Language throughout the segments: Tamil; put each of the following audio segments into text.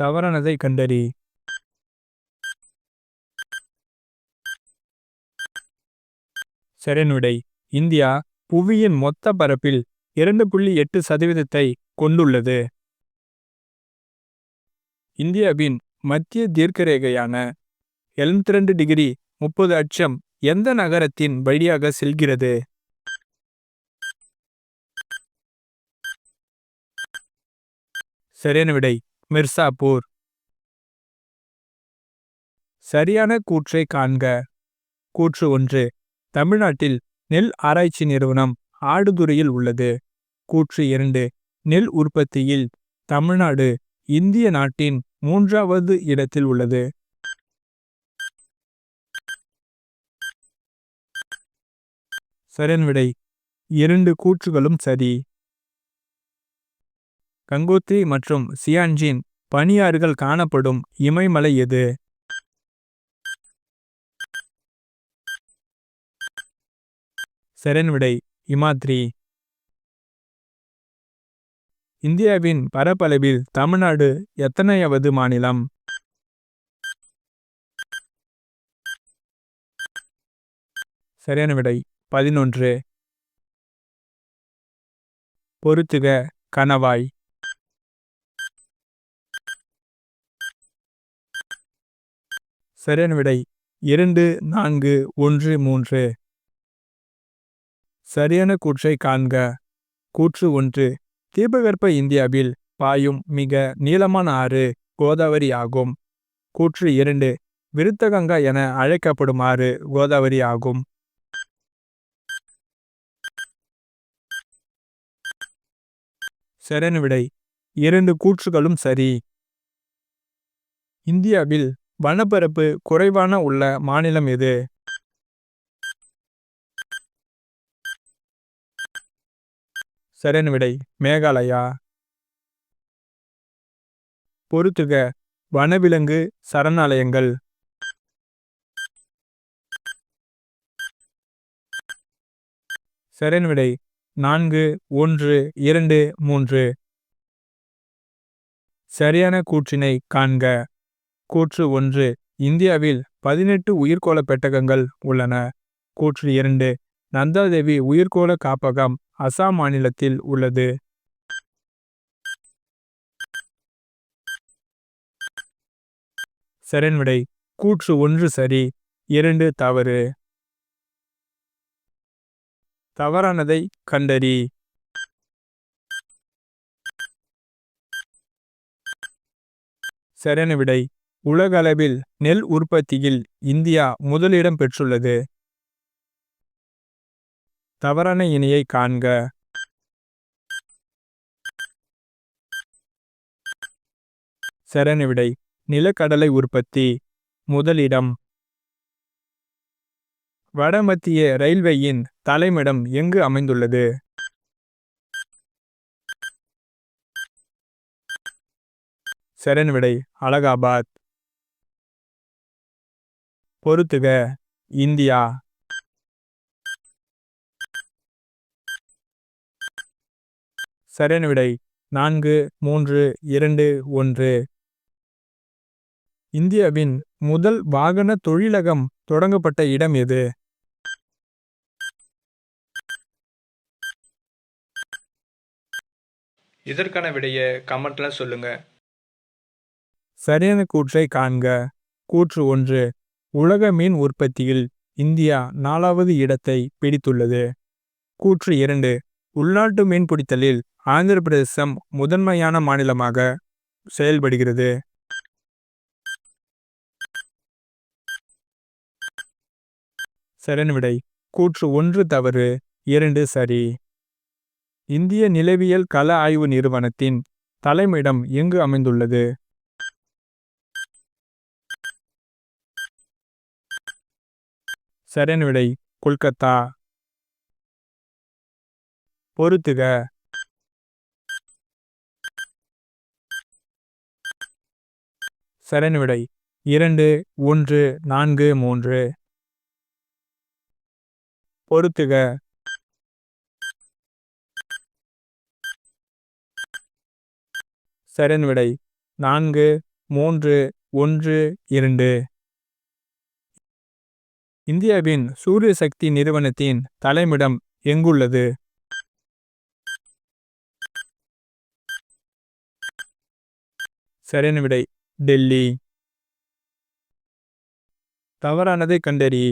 தவறானதை கண்டறி. செரனுடை இந்தியா புவியின் மொத்த பரப்பில் இரண்டு புள்ளி எட்டு சதவீதத்தை கொண்டுள்ளது. இந்தியாவின் மத்திய தீர்க்கரேகையான எழுபத்தி ரெண்டு டிகிரி முப்பது அச்சம் எந்த நகரத்தின் வழியாக செல்கிறது? சரியான விடை. மிர்சாப்பூர் சரியான கூற்றை காண்க. கூற்று ஒன்று. தமிழ்நாட்டில் நெல் ஆராய்ச்சி நிறுவனம் ஆடுதுறையில் உள்ளது. கூற்று இரண்டு. நெல் உற்பத்தியில் தமிழ்நாடு இந்திய நாட்டின் மூன்றாவது இடத்தில் உள்ளது. சரியான விடை. இரண்டு கூற்றுகளும் சரி. கங்கோத்ரி மற்றும் சியான்ஜின் பனியாறுகள் காணப்படும் இமயமலை எது? செரன்விடை இமாத்ரி. இந்தியாவின் பரப்பளவில் தமிழ்நாடு எத்தனையாவது மாநிலம்? சரியான விடை பதினொன்று. பொறுத்துக கணவாய். சரியான விடை இரண்டு நான்கு ஒன்று மூன்று. சரியான கூற்றை காண்க. கூற்று ஒன்று. தீபகற்ப இந்தியாவில் பாயும் மிக நீளமான ஆறு கோதாவரி ஆகும். கூற்று இரண்டு. விருத்தகங்கா என அழைக்கப்படும் ஆறு கோதாவரி ஆகும். சரியான விடை இரண்டு கூற்றுகளும் சரி. இந்தியாவில் வனப்பரப்பு குறைவான உள்ள மாநிலம் எது? சரியான விடை மேகாலயா. பொறுத்துக வனவிலங்கு சரணாலயங்கள். சரியான விடை நான்கு ஒன்று இரண்டு மூன்று. சரியான கூற்றினை காண்க. கூற்று ஒன்று இந்தியாவில் பதினெட்டு உயிர்கோள பெட்டகங்கள் உள்ளன. கூற்று இரண்டு நந்தாதேவி உயிர்கோள காப்பகம் அசாம் மாநிலத்தில் உள்ளது. சரியான கூற்று ஒன்று சரி இரண்டு தவறு. தவறானதை கண்டறி. சரியான விடை உலகளவில் நெல் உற்பத்தியில் இந்தியா முதலிடம் பெற்றுள்ளது. தவறான இணையை காண்க. சரணவிடை நிலக்கடலை உற்பத்தி முதலிடம். வடமத்திய ரயில்வேயின் தலைமிடம் எங்கு அமைந்துள்ளது? சரியான விடை அலகாபாத். பொறுத்துக. இந்தியா. சரியான விடை நான்கு மூன்று இரண்டு ஒன்று. இந்தியாவின் முதல் வாகன தொழிலகம் தொடங்கப்பட்ட இடம் எது? இதற்கான விடையை கமெண்ட்ல சொல்லுங்க. சரியான கூற்றை காண்க. கூற்று ஒன்று. உலக மீன் உற்பத்தியில் இந்தியா நாலாவது இடத்தை பிடித்துள்ளது. கூற்று இரண்டு. உள்நாட்டு மீன்பிடித்தலில் ஆந்திர பிரதேசம் முதன்மையான மாநிலமாக செயல்படுகிறது. சரியான கூற்று ஒன்று தவறு இரண்டு சரி. இந்திய நிலவியல் கள ஆய்வு நிறுவனத்தின் தலைமையிடம் எங்கு அமைந்துள்ளது? சரியான விடை கொல்கத்தா. பொறுத்துக. சரியான விடை இரண்டு ஒன்று நான்கு மூன்று. பொறுத்துக. சரியான விடை நான்கு மூன்று ஒன்று இரண்டு. இந்தியாவின் சூரிய சக்தி நிறுவனத்தின் தலைமிடம் எங்குள்ளது? சரியான விடை டெல்லி. தவறானதை கண்டறி.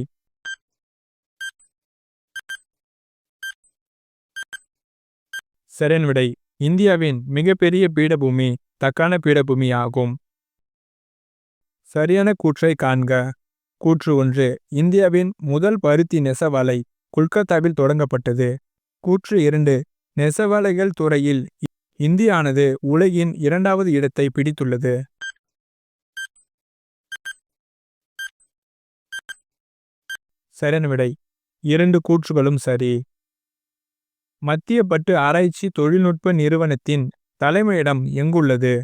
சரியான விடை இந்தியாவின் மிகப்பெரிய பீடபூமி தக்கான பீடபூமி ஆகும் சரியான கூற்றை காண்க. கூற்று ஒன்று இந்தியாவின் முதல் பருத்தி நெசவாலை கொல்கத்தாவில் தொடங்கப்பட்டது. கூற்று இரண்டு நெசவாலைகள் துறையில் இந்தியானது உலகின் இரண்டாவது இடத்தை பிடித்துள்ளது. சரியான விடை இரண்டு கூற்றுகளும் சரி. மத்திய பட்டு ஆராய்ச்சி தொழில்நுட்ப நிறுவனத்தின் தலைமையிடம் எங்குள்ளது?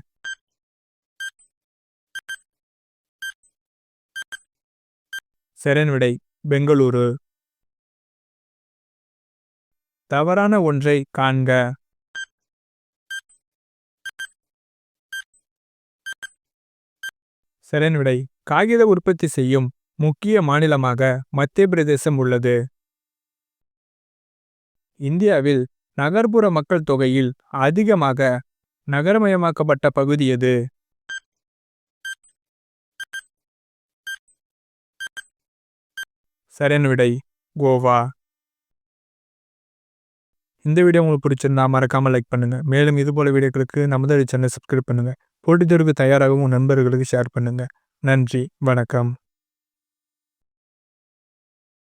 செரன்விடை விடை பெங்களூரு. தவறான ஒன்றை காண்க. செரன்விடை விடை காகித உற்பத்தி செய்யும் முக்கிய மாநிலமாக மத்திய பிரதேசம் உள்ளது. இந்தியாவில் நகர்ப்புற மக்கள் தொகையில் அதிகமாக நகரமயமாக்கப்பட்ட பகுதி எது? சரியான விடை கோவா. இந்த வீடியோ உங்களுக்கு பிடிச்சிருந்தா மறக்காமல் லைக் பண்ணுங்க. மேலும் இதுபோல் வீடியோக்களுக்கு நமது சேனல் சப்ஸ்கிரைப் பண்ணுங்கள் போட்டித் தேர்வுக்கு தயாராகவும் நண்பர்களுக்கு ஷேர் பண்ணுங்கள் நன்றி வணக்கம்.